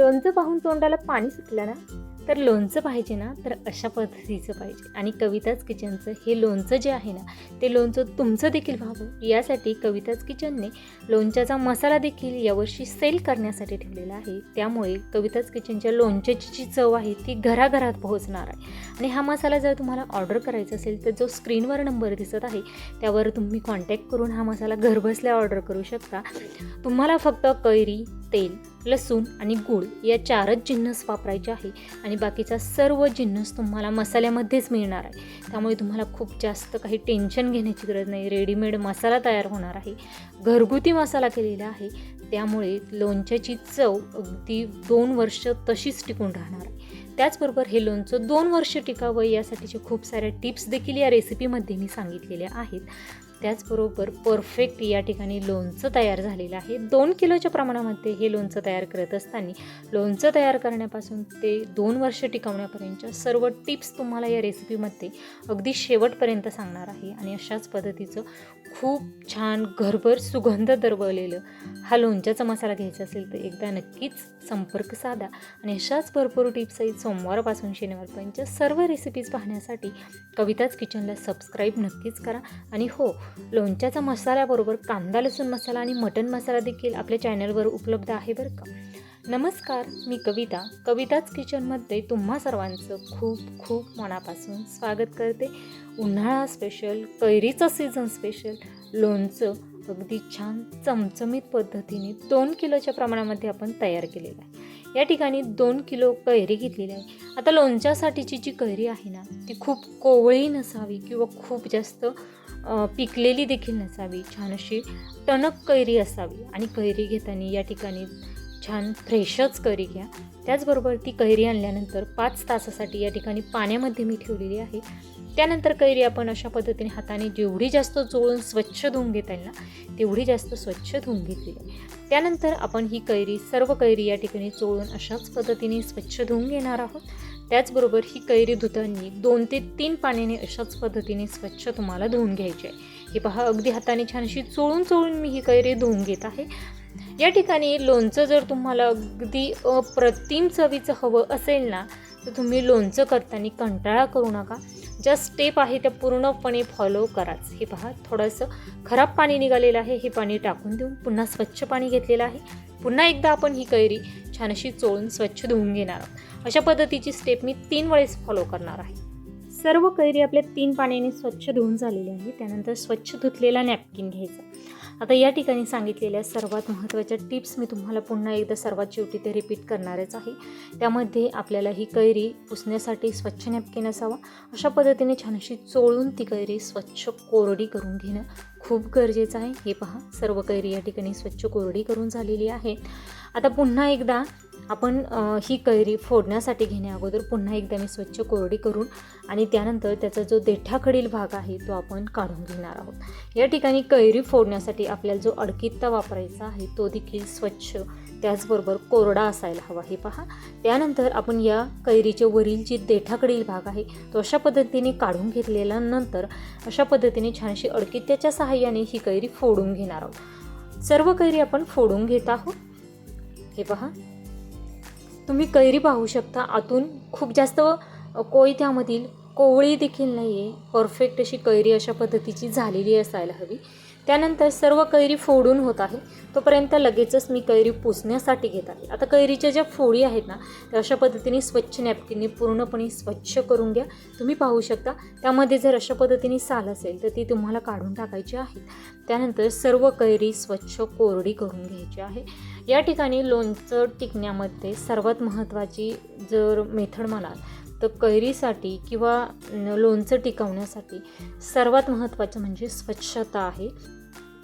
लोणचं पाहून तोंडाला पाणी सुटलं ना तर लोणचं पाहिजे ना तर अशा पद्धतीचं पाहिजे. आणि कविताच किचनचं हे लोणचं जे आहे ना ते लोणचं तुमचं देखील व्हावं. यासाठी कविताच किचनने लोणच्याचा मसाला देखील यावर्षी सेल करण्यासाठी ठेवलेला आहे. त्यामुळे कविताच किचनच्या लोणच्याची जी चव आहे ती घराघरात पोहोचणार आहे. आणि हा मसाला जर तुम्हाला ऑर्डर करायचा असेल तर जो स्क्रीनवर नंबर दिसत आहे त्यावर तुम्ही कॉन्टॅक्ट करून हा मसाला घरबसल्या ऑर्डर करू शकता. तुम्हाला फक्त कैरी तेल लसूण आणि गूळ या चारच जिन्नस वापरायचे आहे आणि बाकीचा सर्व जिन्नस तुम्हाला मसाल्यामध्येच मिळणार आहे. त्यामुळे तुम्हाला खूप जास्त काही टेन्शन घेण्याची गरज नाही. रेडीमेड मसाला तयार होणार आहे. घरगुती मसाला केलेला आहे. त्यामुळे लोणच्याची चव अगदी दोन वर्ष तशीच टिकून राहणार आहे. त्याचबरोबर हे लोणचं दोन वर्ष टिकावं यासाठीचे खूप साऱ्या टिप्स देखील या रेसिपीमध्ये मी सांगितलेल्या आहेत. त्याचबरोबर परफेक्ट या ठिकाणी लोणचं तयार झालेलं आहे. दोन किलोच्या प्रमाणामध्ये हे लोणचं तयार करत असताना लोणचं तयार करण्यापासून ते दोन वर्ष टिकवण्यापर्यंतच्या सर्व टिप्स तुम्हाला या रेसिपीमध्ये अगदी शेवटपर्यंत सांगणार आहे. आणि अशाच पद्धतीचं खूप छान घरभर सुगंध दरवलेलं हा लोणच्याचा मसाला घ्यायचा असेल तर एकदा नक्कीच संपर्क साधा. आणि अशाच भरपूर टिप्स आहेत. सोमवारपासून शनिवारपर्यंतच्या सर्व रेसिपीज पाहण्यासाठी कविताच किचनला सबस्क्राईब नक्कीच करा. आणि हो लोणच्याचा मसाल्याबरोबर कांदा लसूण मसाला आणि मटण मसाला देखील आपल्या चॅनलवर उपलब्ध आहे बरं का? नमस्कार मी कविता. कविताच किचनमध्ये तुम्हा सर्वांचं खूप खूप मनापासून स्वागत करते. उन्हाळा स्पेशल कैरीचं सीझन स्पेशल लोणचं अगदी छान चमचमीत पद्धतीने दोन किलोच्या प्रमाणामध्ये आपण तयार केलेलं आहे. या ठिकाणी दोन किलो कैरी घेतलेली आहे. आता लोणच्यासाठीची जी कैरी आहे ना ती खूप कोवळी नसावी किंवा खूप जास्त पिकलेली देखील नसावी. छान अशी टणक कैरी असावी. आणि कैरी घेताना या ठिकाणी छान फ्रेशच कैरी घ्या. त्याचबरोबर ती कैरी आणल्यानंतर पाच तासासाठी या ठिकाणी पाण्यामध्ये मी ठेवलेली आहे. त्यानंतर कैरी आपण अशा पद्धतीने हाताने जेवढी जास्त चोळून स्वच्छ धुवून घेता येईल ना तेवढी जास्त स्वच्छ धुवून घेतली. आहे त्यानंतर आपण ही कैरी सर्व कैरी या ठिकाणी चोळून अशाच पद्धतीने स्वच्छ धुवून घेणार आहोत. त्याचबरोबर ही कैरी धुताना दोन ते तीन पाण्याने अशाच पद्धतीने स्वच्छ तुम्हाला धुवून घ्यायची आहे. हे पहा अगदी हाताने छानशी चोळून चोळून मी ही कैरी धुवून घेत आहे. या ठिकाणी लोणचं जर तुम्हाला अगदी अप्रतिम चवीचं हवं असेल ना तर तुम्ही लोणचं करताना कंटाळा करू नका. ज्या स्टेप आहे त्या पूर्णपणे फॉलो कराच. हे पहा थोडंसं खराब पाणी निघालेलं आहे हे पाणी टाकून देऊन पुन्हा स्वच्छ पाणी घेतलेलं आहे. पुन्हा एकदा आपण ही कैरी छान अशी चोळून स्वच्छ धुवून घेणार आहोत. अशा पद्धतीची स्टेप मी तीन वेळेस फॉलो करणार आहे. सर्व कैरी आपल्या तीन पाण्याने स्वच्छ धुवून झालेली आहे. त्यानंतर स्वच्छ धुतलेला नॅपकिन घ्यायचा. आता या ठिकाणी सांगितलेल्या सर्वात महत्त्वाच्या टिप्स मी तुम्हाला पुन्हा एकदा सर्वात शेवटी ते रिपीट करणारच आहे. त्यामध्ये आपल्याला ही कैरी पुसण्यासाठी स्वच्छ नॅपकिन असावा. अशा पद्धतीने छान अशी चोळून ती कैरी स्वच्छ कोरडी करून घेणं खूप गरजेचं आहे. हे पहा सर्व कैरी या ठिकाणी स्वच्छ कोरडी करून झालेली आहे आता पुन्हा एकदा आपण ही कैरी फोडण्यासाठी घेण्या अगोदर पुन्हा एकदा मी स्वच्छ कोरडी करून आणि त्यानंतर त्याचा जो देठाकडील भाग आहे तो आपण काढून घेणार आहोत. या ठिकाणी कैरी फोडण्यासाठी आपल्याला जो अडकित्ता वापरायचा आहे तो देखील स्वच्छ त्याचबरोबर कोरडा असायला हवा हे पहा. त्यानंतर आपण या कैरीचे वरील जी देठाकडील भाग आहे तो अशा पद्धतीने काढून घेतलेल्यानंतर अशा पद्धतीने छानशी अडकित्त्याच्या सहाय्याने ही कैरी फोडून घेणार आहोत. सर्व कैरी आपण फोडून घेत आहोत. हे पहा. तुम्ही कैरी पाहू शकता आतून खूप जास्त कोयत्यामधील कोवळी देखील नाही आहे परफेक्ट अशी कैरी अशा पद्धतीची झालेली असायला हवी. त्यानंतर सर्व कैरी फोडून होत आहे. तोपर्यंत लगेचच मी कैरी पुसण्यासाठी घेत आहे. आता कैरीच्या ज्या फोडी आहेत ना त्या अशा पद्धतीने स्वच्छ नॅपकिनने पूर्णपणे स्वच्छ करून घ्या. तुम्ही पाहू शकता त्यामध्ये जर अशा पद्धतीने साल असेल तर ती तुम्हाला काढून टाकायची आहे. त्यानंतर सर्व कैरी स्वच्छ कोरडी करून घ्यायची आहे. या ठिकाणी लोणचं टिकण्यामध्ये सर्वात महत्त्वाची जर मेथड म्हणाल तर कैरीसाठी किंवा लोणचं टिकवण्यासाठी सर्वात महत्त्वाचं म्हणजे स्वच्छता आहे.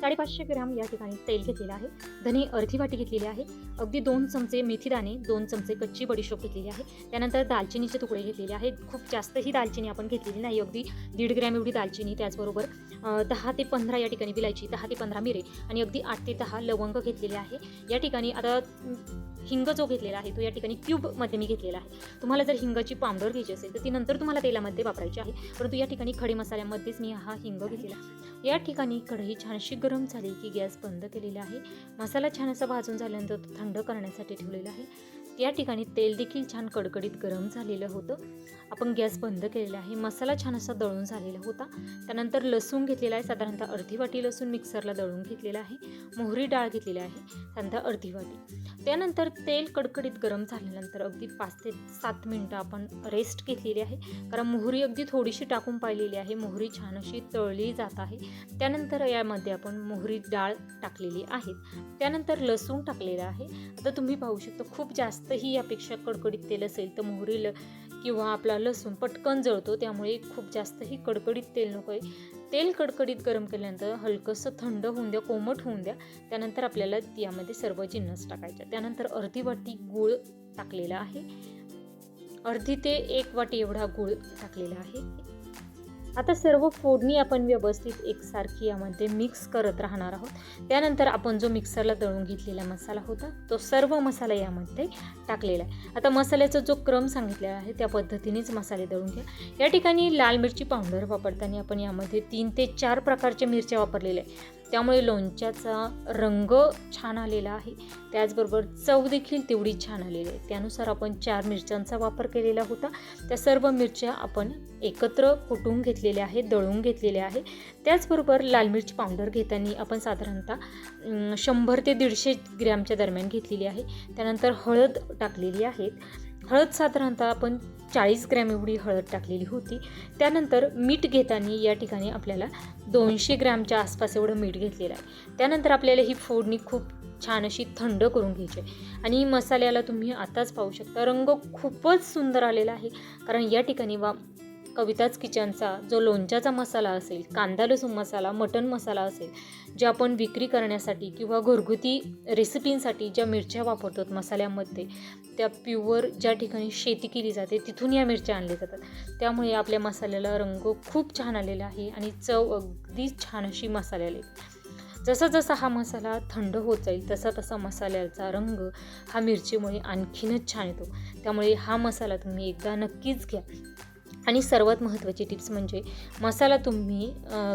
साडेपाचशे ग्रॅम या ठिकाणी तेल घेतलेलं आहे. धने अर्धी वाटी घेतलेली आहे. अगदी दोन चमचे मेथीदाणे दोन चमचे कच्ची बडीशोप घेतलेली आहे. त्यानंतर दालचिनीचे तुकडे घेतलेले आहेत. खूप जास्त ही दालचिनी आपण घेतलेली नाही. अगदी दीड ग्रॅम एवढी दालचिनी त्याचबरोबर दहा ते पंधरा या ठिकाणी विलायची दहा ते पंधरा मिरे. आणि अगदी आठ ते दहा लवंग घेतलेले आहे. या ठिकाणी आता हिंग जो घेतलेला आहे तो या ठिकाणी क्यूबमध्ये मी घेतलेला आहे. तुम्हाला जर हिंगाची पावडर घ्यायची असेल तर ती नंतर तुम्हाला तेलामध्ये वापरायची आहे. परंतु या ठिकाणी खडे मसाल्यामध्येच मी हा हिंग घेतलेला आहे. या ठिकाणी कढई छानशी गरम झाली की गॅस बंद केलेला आहे. मसाला छान असा भाजून झाल्यानंतर तो थंड करण्यासाठी ठेवलेला आहे. या ठिकाणी तेल देखील छान कडकडीत गरम झालेलं होतं. आपण गॅस बंद केलेला आहे. मसाला छान असा दळून झालेला होता. त्यानंतर लसूण घेतलेला आहे. साधारणतः अर्धी वाटी लसूण मिक्सरला दळून घेतलेला आहे. मोहरी डाळ घेतलेली आहे. साधारणतः अर्धी वाटी. त्यानंतर तेल कडकडीत गरम झाल्यानंतर अगदी पाच ते सात मिनटं आपण रेस्ट घेतलेली आहे. कारण मोहरी अगदी थोडीशी टाकून पाहिलेली आहे. मोहरी छान अशी तळली जात आहे. त्यानंतर यामध्ये आपण मोहरी डाळ टाकलेली आहे. त्यानंतर लसूण टाकलेलं आहे. आता तुम्ही पाहू शकता खूप जास्त जास्तही यापेक्षा कडकडीत तेल असेल तर मोहरील किंवा आपला लसूण पटकन जळतो त्यामुळे खूप जास्तही कडकडीत तेल नको आहे तेल कडकडीत गरम केल्यानंतर हलकंसं थंड होऊन द्या कोमट होऊन द्या. त्यानंतर आपल्याला यामध्ये सर्व जिन्नस टाकायच्या. त्यानंतर अर्धी वाटी गूळ टाकलेला आहे. अर्धी ते एक वाटी एवढा गूळ टाकलेला आहे. आता सर्व फोडणी आपण व्यवस्थित एकसारखी यामध्ये मिक्स करत राहणार आहोत. त्यानंतर आपण जो मिक्सरला दळून घेतलेला मसाला होता तो सर्व मसाला यामध्ये टाकलेला आहे. आता मसाल्याचा जो क्रम सांगितलेला आहे त्या पद्धतीनेच मसाले दळून घ्या. या ठिकाणी लाल मिरची पावडर वापरताना आपण यामध्ये तीन ते चार प्रकारच्या मिरच्या वापरलेल्या आहे त्यामुळे लोणच्याचा रंग छान आलेला आहे. त्याचबरोबर चव देखील तेवढी छान आलेली आहे. त्यानुसार आपण चार मिरच्यांचा वापर केलेला होता. त्या सर्व मिरच्या आपण एकत्र कुटून घेतलेल्या आहेत दळून घेतलेल्या आहे त्याचबरोबर लाल मिरची पावडर घेताना आपण साधारणतः शंभर ते दीडशे ग्रॅमच्या दरम्यान घेतलेली आहे. त्यानंतर हळद टाकलेली आहेत हळद साधारणतः आपण चाळीस ग्रॅम एवढी हळद टाकलेली होती. त्यानंतर मीठ घेताना या ठिकाणी आपल्याला दोनशे ग्रॅमच्या आसपास एवढं मीठ घेतलेलं आहे. त्यानंतर आपल्याला ही फोडणी खूप छान अशी थंड करून घ्यायची आहे. आणि मसाल्याला तुम्ही आताच पाहू शकता. रंग खूपच सुंदर आलेला आहे. कारण या ठिकाणी वा कविताच किचनचा जो लोणच्याचा मसाला असेल कांदा लसूण मसाला मटण मसाला असेल जे आपण विक्री करण्यासाठी किंवा घरगुती रेसिपींसाठी ज्या मिरच्या वापरतो मसाल्यामध्ये त्या प्युअर ज्या ठिकाणी शेती केली जाते तिथून या मिरच्या आणल्या जातात. त्यामुळे आपल्या मसाल्याला रंग खूप छान आलेला आहे आणि चव अगदी छान अशी मसाल्याला येते. जसा जसा हा मसाला थंड होत जाईल तसा तसा मसाल्याचा रंग हा मिरचीमुळे आणखीनच छान येतो. त्यामुळे हा मसाला तुम्ही एकदा नक्कीच घ्या. आणि सर्वात महत्त्वाची टिप्स म्हणजे मसाला तुम्ही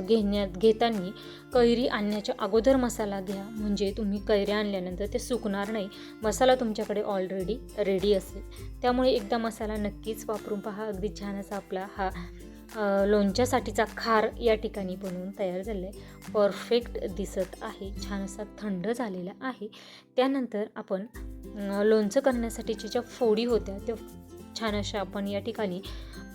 घेण्यात घेताना कैरी आणण्याच्या अगोदर मसाला घ्या. म्हणजे तुम्ही कैऱ्या आणल्यानंतर ते सुकणार नाही. मसाला तुमच्याकडे ऑलरेडी रेडी असेल. त्यामुळे एकदा मसाला नक्कीच वापरून पहा. अगदी छान असा आपला हा लोणच्यासाठीचा खार या ठिकाणी बनवून तयार झाला आहे परफेक्ट दिसत आहे. छान असा थंड झालेला आहे. त्यानंतर आपण लोणचं करण्यासाठीच्या ज्या फोडी होत्या त्या छान अशा आपण या ठिकाणी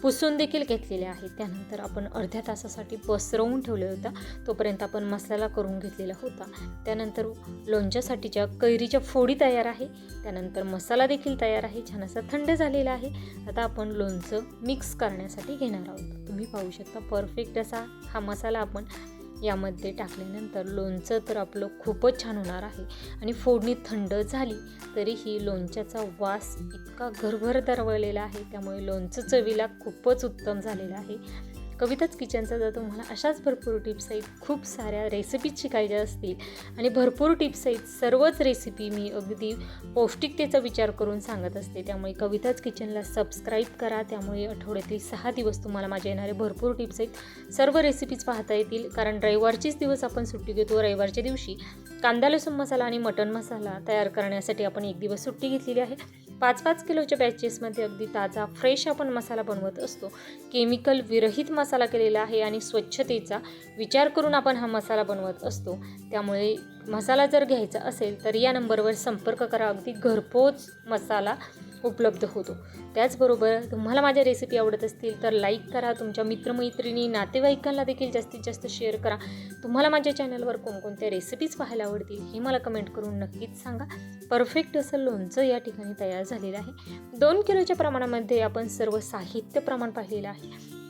पुसून देखील घेतलेले आहेत. त्यानंतर आपण अर्ध्या तासासाठी पसरवून ठेवले होता. तोपर्यंत आपण मसाला करून घेतलेला होता. त्यानंतर लोणच्यासाठीच्या कैरीच्या फोडी तयार आहे त्यानंतर मसाला देखील तयार आहे. छान असा थंड झालेला आहे. आता आपण लोणचं मिक्स करण्यासाठी घेणार आहोत. तुम्ही पाहू शकता परफेक्ट असा हा मसाला आपण यामध्ये टाकल्यानंतर लोणचं तर आपलं खूपच छान होणार आहे. आणि फोडणी थंड झाली तरीही लोणच्याचा वास इतका घरभर दरवळलेला आहे. त्यामुळे लोणचं चवीला खूपच उत्तम झालेलं आहे. कविताच किचनचा जर तुम्हाला अशाच भरपूर टिप्स आहेत खूप साऱ्या रेसिपीज शिकायच्या असतील आणि भरपूर टिप्स आहेत सर्वच रेसिपी मी अगदी पौष्टिकतेचा विचार करून सांगत असते. त्यामुळे कविताच किचनला सबस्क्राईब करा. त्यामुळे आठवड्यातील सहा दिवस तुम्हाला माझ्या येणारे भरपूर टिप्स आहेत. सर्व रेसिपीज पाहता येतील. कारण रविवारचेच दिवस आपण सुट्टी घेतो रविवारच्या दिवशी. कांदा लसूण मसाला आणि मटण मसाला तयार करण्यासाठी आपण एक दिवस सुट्टी घेतलेली आहे. पाच पाच किलोच्या बॅचेसमध्ये अगदी ताजा फ्रेश आपण मसाला बनवत असतो. केमिकल विरहित मसाला केलेला आहे आणि स्वच्छतेचा विचार करून आपण हा मसाला बनवत असतो. त्यामुळे मसाला जर घ्यायचा असेल तर या नंबरवर संपर्क करा. अगदी घरपोच मसाला उपलब्ध होतो. त्याचबरोबर तुम्हाला माझ्या रेसिपी आवडत असतील तर लाईक करा. तुमच्या मित्रमैत्रिणी नातेवाईकांना देखील जास्तीत जास्त शेअर करा. तुम्हाला माझ्या चॅनलवर कोणकोणत्या रेसिपीज पाहायला आवडतील हे मला कमेंट करून नक्कीच सांगा. परफेक्ट असं लोणचं या ठिकाणी तयार झालेलं आहे. दोन किलोच्या प्रमाणामध्ये आपण सर्व साहित्य प्रमाण पाहिलेलं आहे.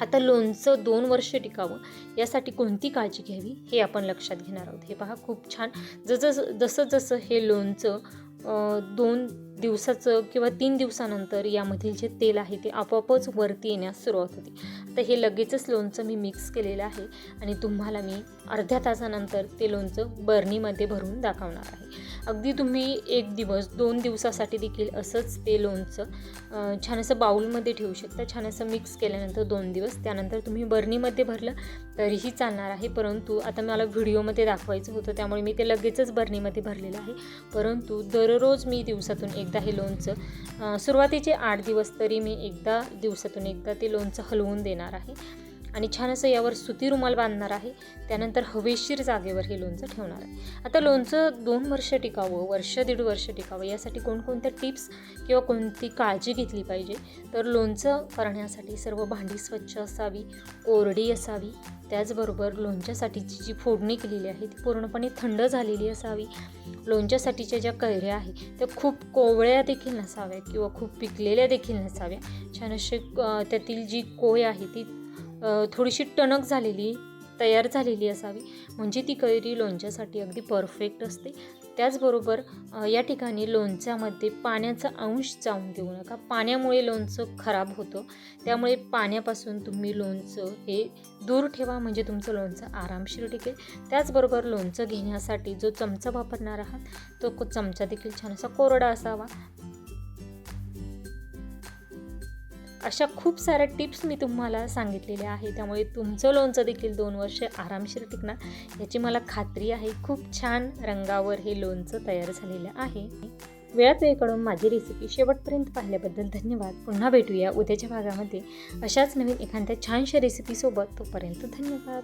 आता लोणचं दोन वर्ष टिकावं यासाठी कोणती काळजी घ्यावी हे आपण लक्षात घेणार आहोत. हे पहा खूप छान. जसं जसं जसं हे लोणचं दोन दिवसाचं किंवा तीन दिवसानंतर यामधील जे तेल आहे ते आपोआपच वरती येण्यास सुरुवात होते. तर हे लगेचच लोणचं मी मिक्स केलेलं आहे आणि तुम्हाला मी अर्ध्या तासानंतर ते लोणचं बर्नीमध्ये भरून दाखवणार आहे. अगदी तुम्ही एक दिवस दोन दिवसासाठी देखील असंच ते लोणचं छान असं बाऊलमध्ये ठेवू शकता. छान असं मिक्स केल्यानंतर दोन दिवस त्यानंतर तुम्ही बर्नीमध्ये भरलं तरीही चालणार आहे. परंतु आता मला व्हिडिओमध्ये दाखवायचं होतं त्यामुळे मी ते लगेचच बर्नीमध्ये भरलेलं आहे. परंतु दररोज मी दिवसातून एकदा हे लोणचं सुरुवातीचे आठ दिवस तरी मी एकदा दिवसातून एकदा ते लोणचं हलवून देणार आहे. आणि छान असं यावर सुती रुमाल बांधणार आहे. त्यानंतर हवेशीर जागेवर हे लोणचं ठेवणार आहे. आता लोणचं दोन वर्ष टिकावं वर्ष दीड वर्ष टिकावं यासाठी कोणकोणत्या टिप्स किंवा कोणती काळजी घेतली पाहिजे? तर लोणचं करण्यासाठी सर्व भांडी स्वच्छ असावी कोरडी असावी. त्याचबरोबर लोणच्यासाठीची जी फोडणी केलेली आहे ती पूर्णपणे थंड झालेली असावी. लोणच्यासाठीच्या ज्या कैऱ्या आहेत त्या खूप कोवळ्या देखील नसाव्या किंवा खूप पिकलेल्या देखील नसाव्या छान असे त्यातील जी कोय आहे ती थोडीशी टणक झालेली तयार झालेली असावी. म्हणजे ती कैरी लोणच्यासाठी अगदी परफेक्ट असते. त्याचबरोबर या ठिकाणी लोणच्यामध्ये पाण्याचा अंश जाऊन देऊ नका. पाण्यामुळे लोणचं खराब होतं. त्यामुळे पाण्यापासून तुम्ही लोणचं हे दूर ठेवा. म्हणजे तुमचं लोणचं आरामशीर टिकेल. त्याचबरोबर लोणचं घेण्यासाठी जो चमचा वापरणार आहात तो चमचा देखील छान असा कोरडा असावा. अशा खूप साऱ्या टिप्स मी तुम्हाला सांगितलेल्या आहे त्यामुळे तुमचं लोणचं देखील दोन वर्ष आरामशीर टिकणार. याची मला खात्री आहे. खूप छान रंगावर हे लोणचं तयार झालेलं आहे. वेळात वेळकडून माझी रेसिपी शेवटपर्यंत पाहिल्याबद्दल धन्यवाद. पुन्हा भेटूया उद्याच्या भागामध्ये. अशाच नवीन एखाद्या छानशा रेसिपीसोबत तोपर्यंत धन्यवाद.